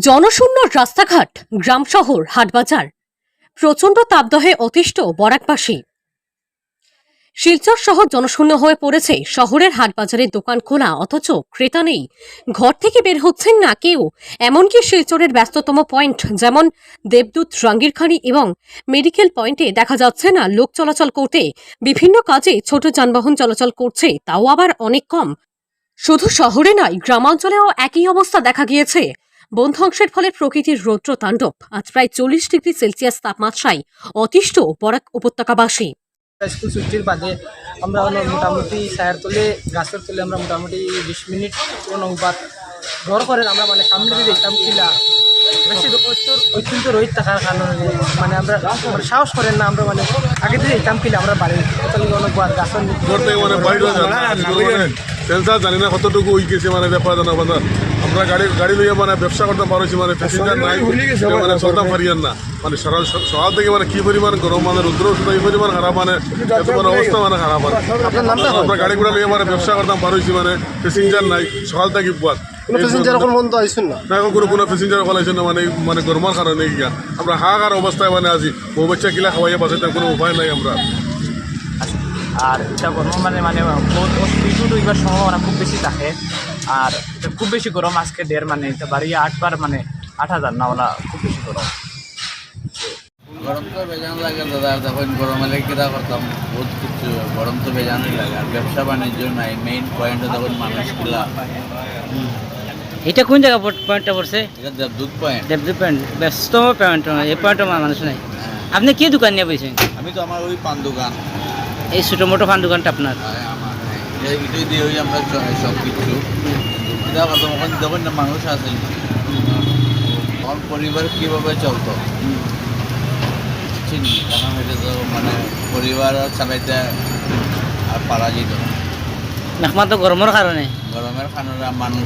জনশূন্য রাস্তাঘাট, গ্রাম শহর, হাটবাজার। প্রচণ্ড তাপদহে অতিষ্ঠ বরাকবাসী। শিলচর শহর জনশূন্য হয়ে পড়েছে। শহরের হাটবাজারের দোকান খোলা, অথচ ক্রেতা নেই। ঘর থেকে বের হচ্ছেন না কেউ। এমনকি শিলচরের ব্যস্ততম পয়েন্ট, যেমন দেবদূত, রাঙ্গিরখানি এবং মেডিকেল পয়েন্টে দেখা যাচ্ছে না লোক চলাচল করতে। বিভিন্ন কাজে ছোট যানবাহন চলাচল করছে, তাও আবার অনেক কম। শুধু শহরে নয়, গ্রামাঞ্চলেও একই অবস্থা দেখা গিয়েছে। বন ধ্বংসের ফলে প্রকৃতির রৌদ্র তাণ্ডব। আজ প্রায় চল্লিশ ডিগ্রি সেলসিয়াস তাপমাত্রায় অতিষ্ঠ বরাক উপত্যকাবাসী। স্কুল ছুটির বাদে আমরা মোটামুটি সায়ের তোলে, গাছের তুলে আমরা মোটামুটি বিশ মিনিট কোনো বাদ ঘর করেন আমরা মানে সামনে দিয়ে দেখতাম কিলা বেশি অত্যন্ত রোহিত থাকার কারণে মানে আমরা সাহস করেন না আমরা মানে আগে দিয়ে দেখতাম কিলা আমরা বাড়ি তাহলে অনেক বার গাছের থেকে সেন্সার জানি না কতটুকু উই গেছে মানে ব্যাপার জানা বাজার আমরা গাড়ি গাড়ি লইয়া মানে ব্যবসা করতে পারছি মানে প্যাসেঞ্জার নাই। মানে চলতাম পারিয়ান না। মানে সকাল সকাল থেকে মানে কি পরিমাণ গরম মানে রুদ্র শুধু এই পরিমাণ খারাপ মানে এত মানে অবস্থা মানে খারাপ মানে। আমরা গাড়ি ঘোড়া লইয়া মানে ব্যবসা করতাম পারছি মানে প্যাসেঞ্জার নাই। সকাল থেকে বুয়াত কোনো প্যাসেঞ্জার এখন আইসুন না? না এখন কোনো কোনো প্যাসেঞ্জার ফলাইছে না মানে মানে গরমের কারণে গিয়া আমরা হাহাকার অবস্থায় মানে আছি বউ বাচ্চা কিলা খাওয়াইয়া বাঁচাইতে কোনো উপায় নাই আমরা। আর এটা গরম মানে মানে বহুত সম্ভাবনা খুব বেশি থাকে। আর এটা খুব বেশি গরম আজকে দেড় মানে এটা বাড়ি আটবার মানে আট হাজার না ওলা খুব বেশি গরম গরম তো বেজান লাগে দাদা তখন গরমে কিরা করতাম বহুত কিছু গরম তো বেজানই লাগে আর ব্যবসা বাণিজ্য নাই মেইন পয়েন্টে তখন মানুষগুলা। এটা কোন জায়গা পয়েন্টটা পড়ছে? এটা দেবদূত পয়েন্ট দেবদূত পয়েন্ট ব্যস্ত পয়েন্ট এই পয়েন্টে মানুষ নাই। আপনি কি দোকান নিয়ে বলছেন আমি তো আমার ওই পান দোকান। এই ছোটো মোটো ফান দোকানটা আপনার? আমার এটাই দিয়ে ওই আমরা সব কিছু এটা যখন না মানুষ আমার পরিবার কীভাবে চলতো? চিনি এটা তো মানে পরিবার চালাইতে আর পারা যেত একমাত্র গরমের কারণে। গরমের খানারা মানুষ